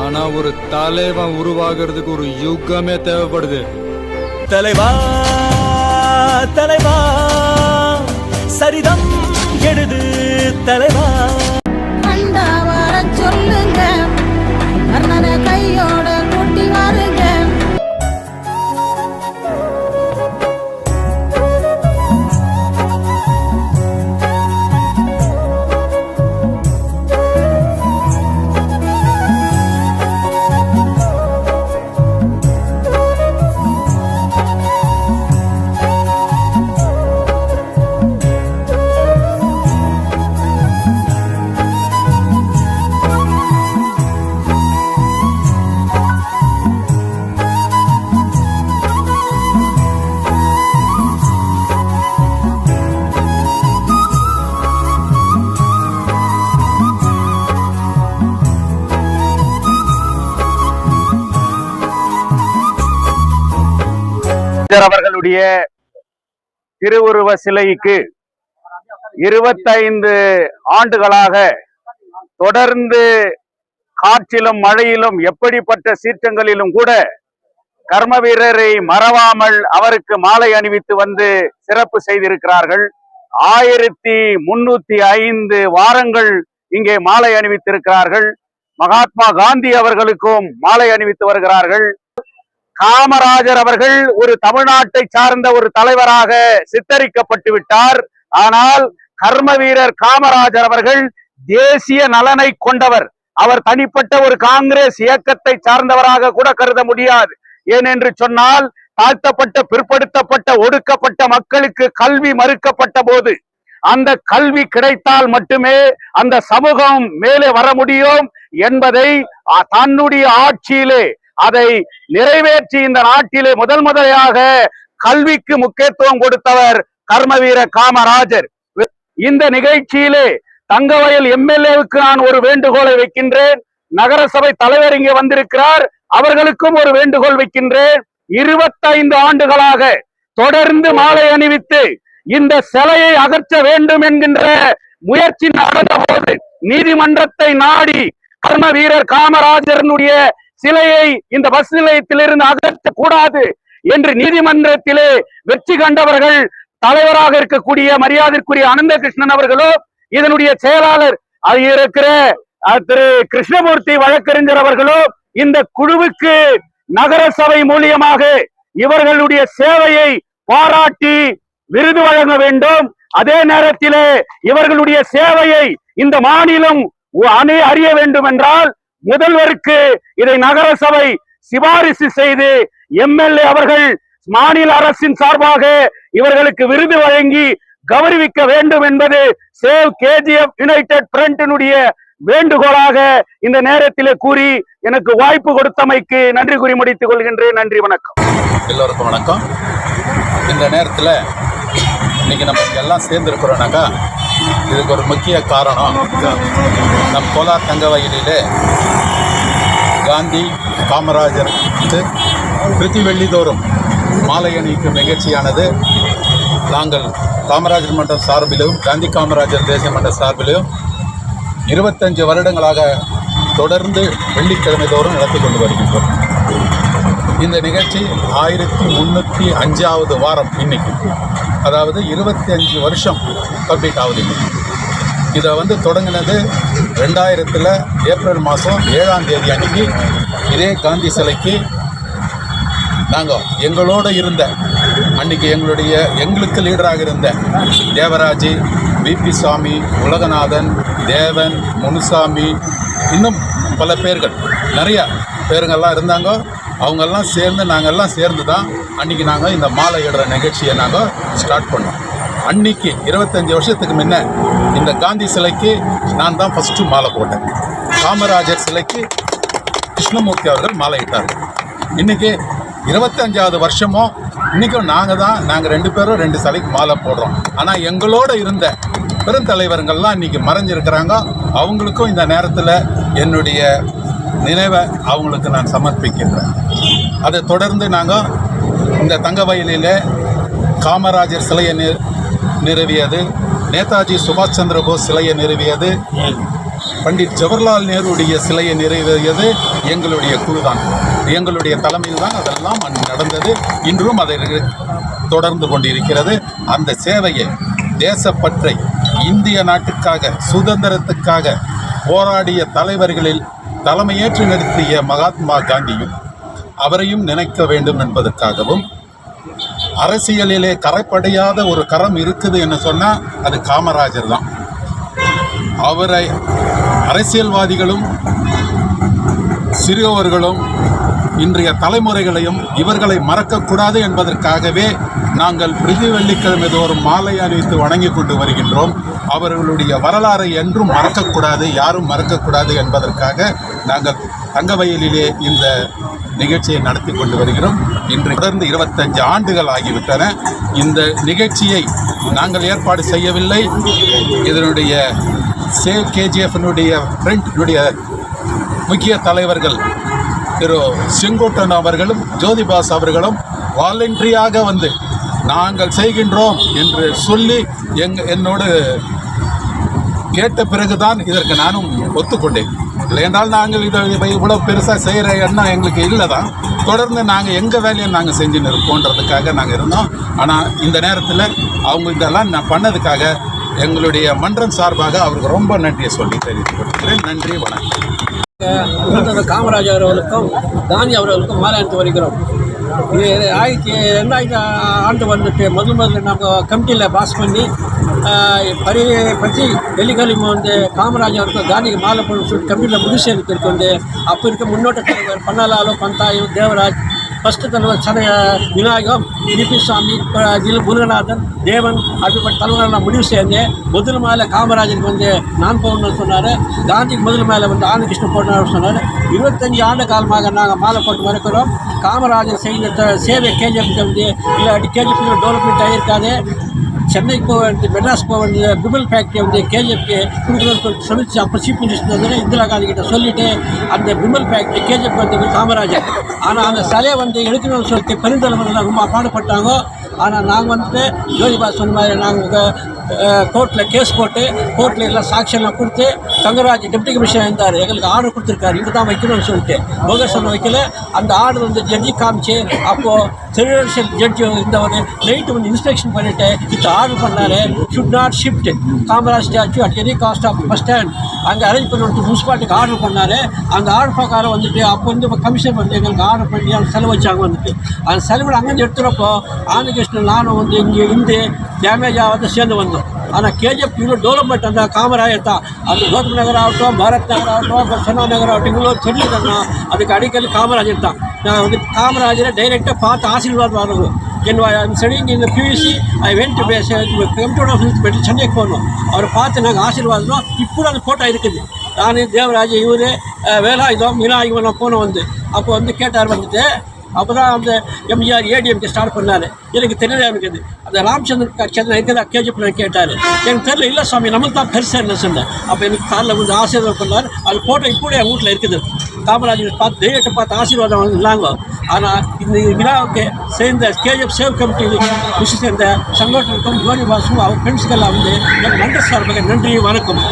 ஆனா ஒரு தலைவன் உருவாகிறதுக்கு ஒரு யுகமே தேவைப்படுது. தலைவா தலைவா சரிதம் அம்பேத்கர் அவர்களுடைய திருவுருவ சிலைக்கு இருபத்தைந்து ஆண்டுகளாக தொடர்ந்து காற்றிலும் மழையிலும் எப்படிப்பட்ட சீற்றங்களிலும் கூட கர்ம வீரரை மறவாமல் அவருக்கு மாலை அணிவித்து வந்து சிறப்பு செய்திருக்கிறார்கள். ஆயிரத்தி முன்னூத்தி ஐந்து வாரங்கள் இங்கே மாலை அணிவித்திருக்கிறார்கள். மகாத்மா காந்தி அவர்களுக்கும் மாலை அணிவித்து வருகிறார்கள். காமராஜர் அவர்கள் ஒரு தமிழ்நாட்டை சார்ந்த ஒரு தலைவராக சித்தரிக்கப்பட்டு விட்டார். ஆனால் கர்ம வீரர் காமராஜர் அவர்கள் தேசிய நலனை கொண்டவர். அவர் தனிப்பட்ட ஒரு காங்கிரஸ் இயக்கத்தை சார்ந்தவராக கூட கருத முடியாது. ஏனென்று சொன்னால் தாழ்த்தப்பட்ட பிற்படுத்தப்பட்ட ஒடுக்கப்பட்ட மக்களுக்கு கல்வி மறுக்கப்பட்ட போது அந்த கல்வி கிடைத்தால் மட்டுமே அந்த சமூகம் மேலே வர முடியும் என்பதை தன்னுடைய ஆட்சியிலே அதை நிறைவேற்றி இந்த நாட்டிலே முதல் முதலையாக கல்விக்கு முக்கியத்துவம் கொடுத்தவர் கர்மவீர காமராஜர். இந்த நிகழ்ச்சியிலே தங்கவயல் எம்எல்ஏவுக்கு நான் ஒரு வேண்டுகோளை வைக்கின்றேன். நகரசபை தலைவர் இங்கே வந்திருக்கிறார். அவர்களுக்கும் ஒரு வேண்டுகோள் வைக்கின்றேன். இருபத்தைந்து ஆண்டுகளாக தொடர்ந்து மாலை அணிவித்து இந்த சிலையை அகற்ற வேண்டும் என்கின்ற முயற்சி நடந்த போது நீதிமன்றத்தை நாடி கர்ம வீரர் காமராஜரனுடைய சிலையை இந்த பஸ் நிலையத்திலிருந்து அகற்ற கூடாது என்று நீதிமன்றத்திலே வெற்றி கண்டவர்கள் தலைவராக இருக்கக்கூடிய மரியாதைக்குரிய அனந்த கிருஷ்ணன் அவர்களோ இதனுடைய செயலாளர் இருக்கிற திரு கிருஷ்ணமூர்த்தி வழக்கறிஞர் அவர்களோ இந்த குழுவுக்கு நகரசபை மூலியமாக இவர்களுடைய சேவையை பாராட்டி விருது வழங்க வேண்டும். அதே நேரத்திலே இவர்களுடைய சேவையை இந்த மாநிலம் அணி- அறிய வேண்டும் என்றால் முதல்வருக்கு இதை நகரசபை சிபாரிசு செய்து எம்எல்ஏ அவர்கள் மாநில அரசின் சார்பாக இவர்களுக்கு விருது வழங்கி கௌரவிக்க வேண்டும் என்பது சேவ் கேஜிஎஃப் யுனைடெட் பிரண்டினுடைய வேண்டுகோளாக இந்த நேரத்திலே கூறி எனக்கு வாய்ப்பு கொடுத்தமைக்கு நன்றி கூறி முடித்துக் கொள்கின்றேன். நன்றி வணக்கம். எல்லோருக்கும் வணக்கம். இந்த நேரத்தில் இன்னைக்கு நம்ம எல்லாம் சேர்ந்துருக்கிறோம்னாக்கா இதுக்கு ஒரு முக்கிய காரணம். நம் கோலார் தங்க வயலிலே காந்தி காமராஜர் பிரதி வெள்ளிதோறும் மாலை அணிக்கும் நிகழ்ச்சியானது. நாங்கள் காமராஜர் மன்றம் சார்பிலும் காந்தி காமராஜர் தேசிய மன்ற சார்பிலும் இருபத்தஞ்சு வருடங்களாக தொடர்ந்து வெள்ளிக்கிழமை தோறும் நடத்தி கொண்டு வருகின்றோம். இந்த நிகழ்ச்சி ஆயிரத்தி முந்நூற்றி அஞ்சாவது வாரம் இன்னைக்கு. அதாவது இருபத்தி அஞ்சு வருஷம் கம்ப்ளீட் ஆகுது. இதை வந்து தொடங்கினது ரெண்டாயிரத்தில் ஏப்ரல் மாதம் ஏழாம் தேதி அன்னைக்கு இதே காந்தி சிலைக்கு நாங்கள் எங்களோட இருந்த அன்னைக்கு எங்களுடைய எங்களுக்கு லீடராக இருந்த தேவராஜ் பிபி சாமி உலகநாதன் தேவன் முனுசாமி இன்னும் பல பேர்கள் நிறைய பேருங்கெல்லாம் இருந்தாங்க. அவங்கெல்லாம் சேர்ந்து நாங்கள்லாம் சேர்ந்து தான் அன்றைக்கி நாங்கள் இந்த மாலை இடுற நிகழ்ச்சியை நாங்கள் ஸ்டார்ட் பண்ணோம். அன்னைக்கு இருபத்தஞ்சி வருஷத்துக்கு முன்ன இந்த காந்தி சிலைக்கு நான் தான் ஃபஸ்ட்டு மாலை போட்டேன். காமராஜர் சிலைக்கு கிருஷ்ணமூர்த்தி அவர்கள் மாலையிட்டார்கள் இன்றைக்கி இருபத்தஞ்சாவது வருஷமும் இன்றைக்கும் நாங்கள் தான் நாங்கள் ரெண்டு பேரும் ரெண்டு சிலைக்கு மாலை போடுறோம். ஆனால் எங்களோட இருந்த பெருந்தலைவர்கள்லாம் இன்றைக்கி மறைஞ்சிருக்கிறாங்க. அவங்களுக்கும் இந்த நேரத்தில் என்னுடைய நினைவை அவங்களுக்கு நான் சமர்ப்பிக்கின்றேன். அதை தொடர்ந்து நாங்கள் இந்த தங்க வயலில் காமராஜர் சிலையை நிறு நிறுவியது. நேதாஜி சுபாஷ் சந்திர போஸ் சிலையை நிறுவியது. பண்டிட் ஜவஹர்லால் நேருடைய சிலையை நிறைவேறியது எங்களுடைய குழுதான். எங்களுடைய தலைமையில் தான் அதெல்லாம் நடந்தது. இன்றும் அதை தொடர்ந்து கொண்டிருக்கிறது. அந்த சேவையை தேசப்பற்றை இந்திய நாட்டுக்காக சுதந்திரத்துக்காக போராடிய தலைவர்களில் தலைமையேற்று நடத்திய மகாத்மா காந்தியும் அவரையும் நினைக்க வேண்டும் என்பதற்காகவும் அரசியலிலே கரைப்படையாத ஒரு கரம் இருக்குது என்று சொன்னால் அது காமராஜர் தான். அவரை அரசியல்வாதிகளும் சிறியவர்களும் இன்றைய தலைமுறைகளையும் இவர்களை மறக்கக்கூடாது என்பதற்காகவே நாங்கள் பிரதி வெள்ளிக்கிழமை தோறும் மாலை அணிவித்து வணங்கி கொண்டு வருகின்றோம். அவர்களுடைய வரலாறை என்றும் மறக்கக்கூடாது யாரும் மறக்கக்கூடாது என்பதற்காக நாங்கள் தங்கவயலிலே இந்த நிகழ்ச்சியை நடத்தி கொண்டு வருகிறோம். இன்று தொடர்ந்து இருபத்தஞ்சு ஆண்டுகள் ஆகிவிட்டன. இந்த நிகழ்ச்சியை நாங்கள் ஏற்பாடு செய்யவில்லை. இதனுடைய சேவ் கேஜிஎஃப்னுடைய ஃப்ரெண்ட்னுடைய முக்கிய தலைவர்கள் திரு செங்கோட்டன் அவர்களும் ஜோதிபாஸ் அவர்களும் வாலண்டரியாக வந்து நாங்கள் செய்கின்றோம் என்று சொல்லி எங் என்னோடு கேட்ட பிறகுதான் இதற்கு நானும் ஒத்துக்கொண்டேன். இல்லையென்றால் நாங்கள் இதை இதை இவ்வளோ பெருசாக செய்கிற எண்ணம் எங்களுக்கு இல்லை தான் தொடர்ந்து நாங்கள் எங்கள் வேலையை நாங்கள் செஞ்சுன்னு இருப்போன்றதுக்காக நாங்கள் இருந்தோம். ஆனால் இந்த நேரத்தில் அவங்க இதெல்லாம் நான் பண்ணதுக்காக எங்களுடைய மன்றம் சார்பாக அவருக்கு ரொம்ப நன்றியை சொல்லி தெரிவித்துக் கொள்கிறேன். நன்றி வணக்கம். இருந்தது காமராஜர் அவர்களுக்கும் தானி அவர்களுக்கும் மாலை அணித்து வருகிறோம். ஆயிரத்தி ரெண்டாயிரத்தி ஆண்டு வந்துட்டு முதல் முதல்ல நம்ம கமிட்டியில் பாஸ் பண்ணி பரி பற்றி வெள்ளிக்கிழமை வந்து காமராஜர் அவருக்கும் காந்திக்கு மாலை போட்டு கமிட்டியில் முடிச்சு எடுத்துருக்கு வந்து அப்போ இருக்க முன்னோட்ட தலைவர் பன்னாலாலு பந்தாயு தேவராஜ் ஃபஸ்ட்டு தலைவர் சன விநாயகம் சாமி இதில் முருகநாதன் தேவன் அப்படிப்பட்ட தலைவர்கள் நான் முடிவு சேர்ந்து முதல் மேலே காமராஜருக்கு வந்து நான் போகணும்னு சொன்னார். காந்திக்கு முதல் மேலே வந்து ஆனகிருஷ்ணன் போடணும்னு சொன்னார். இருபத்தஞ்சி ஆண்டு காலமாக நாங்கள் மாலை போட்டு மறக்கிறோம். காமராஜர் செய்த சேவை கேஜிஎஃப் வந்து இல்லாட்டி கேஜிஎஃப் டெவலப்மெண்ட் ஆகியிருக்காது சென்னைக்கு போக வேண்டிய மெட்ராஸ் போக வேண்டிய பிபிள் ஃபேக்ட்ரி வந்து கேஜிஎஃப்க்கு கொடுக்கணும்னு சொல்லி சொல்லிச்சு அப்போ சீஃப் மினிஸ்டர் வந்து இந்திரா காந்தி கிட்ட சொல்லிட்டு அந்த பிபிள் ஃபேக்ட்ரி கேஜிஎஃப் வந்து காமராஜர். ஆனால் அந்த சிலையை வந்து எடுக்கணும்னு சொல்லிட்டு பெருந்தலைவர்கள் ரொம்ப பாடுபட்டாங்க ஆனால் நாங்கள் வந்துட்டு ஜோதிபா சொன்ன மாதிரி நாங்கள் கோர்ட்டில் கேஸ் போட்டு கோர்ட்டில் எல்லாம் சாட்சியெல்லாம் கொடுத்து தங்கராஜ் டெப்டி கமிஷனர் இருந்தார். எங்களுக்கு ஆர்டர் கொடுத்துருக்காரு. இங்கே தான் வைக்கணும்னு சொல்லிட்டு. போகேஸ்வரன் வைக்கல. அந்த ஆர்டர் வந்து ஜட்ஜி காமிச்சு அப்போது திருநெல்வேலி ஜட்ஜி இருந்தவர் நைட்டு வந்து இன்ஸ்பெக்ஷன் பண்ணிவிட்டு இப்போ ஆர்டர் பண்ணார். Should not shift Kamaraj statue at any cost of bus stand அங்கே அரேஞ்ச் பண்ணிட்டு முனிசிபாலிட்டிக்கு ஆர்டர் பண்ணார். அந்த ஆர்டர் பிரகாரம் வந்துட்டு அப்போ வந்து கமிஷன் வந்து எங்களுக்கு ஆர்டர் பண்ணி அந்த செலவு வச்சாங்க வந்துட்டு. அந்த செலவில் அங்கேருந்து எடுத்துகிறப்போ ஆனகிருஷ்ணன் நானும் வந்து இங்கே இருந்து டேமேஜ் ஆகாத சேர்ந்து வந்தோம். ஆனால் கேஜிஎஃப் இவ்வளோ டெவலப்மெண்ட் அந்த காமராஜர் தான் அது கோதம் நகர் ஆகட்டும் பாரத் நகர் ஆகட்டும் அப்புறம் சொன்னா நகர் ஆகட்டும் இவ்வளோ சொல்லியிருந்தேன்னா அதுக்கு அடிக்கடி காமராஜர் தான் நான் வந்து காமராஜரை டைரெக்டாக பார்த்து ஆசீர்வாதம் வரணும் என் ஸ்டடிங் இந்த பியூசி ஐ வெண்ட் டு பேச கம்ப்யூட்டர் ஆஃபீஸ் போய்ட்டு சென்னைக்கு போனோம் அவரை பார்த்து நாங்கள் ஆசீர்வாதம் இப்போ அந்த ஃபோட்டோ இருக்குது நான் தேவராஜ் இவர் வேலாயுதம் மீனாயுதம் நான் போனோம் வந்து அப்போ வந்து கேட்டார் வந்துட்டு அப்போ தான் அந்த எம்ஜிஆர் ஏடிஎம்கே ஸ்டார்ட் பண்ணார். எனக்கு தெரியல எனக்கு அது. அந்த ராமச்சந்திரன் சந்திரன் இருக்கிறதா கேஜிஎஃப் கேட்டார். எனக்கு தெரியல இல்லை சாமி நம்மளுக்கு தான் பெருசாக என்ன சொன்னேன் அப்போ எனக்கு காலில் வந்து ஆசீர்வாதம் பண்ணார். அது ஃபோட்டோ இப்போ என் வீட்டில் இருக்குது. காமராஜர் பார்த்து தெய்வத்தை பார்த்து ஆசீர்வாதம் இல்லாங்க ஆனால் இந்த விழாவுக்கு சேர்ந்த கேஜிஎஃப் சேவ் கமிட்டி விஷயம் சேர்ந்த சங்கோட்டனுக்கும் ஜோனி பாசும் அவர் ஃப்ரெண்ட்ஸுக்கெல்லாம் வந்து எங்கள் நன்றி சார்பாக நன்றி வணக்கம்.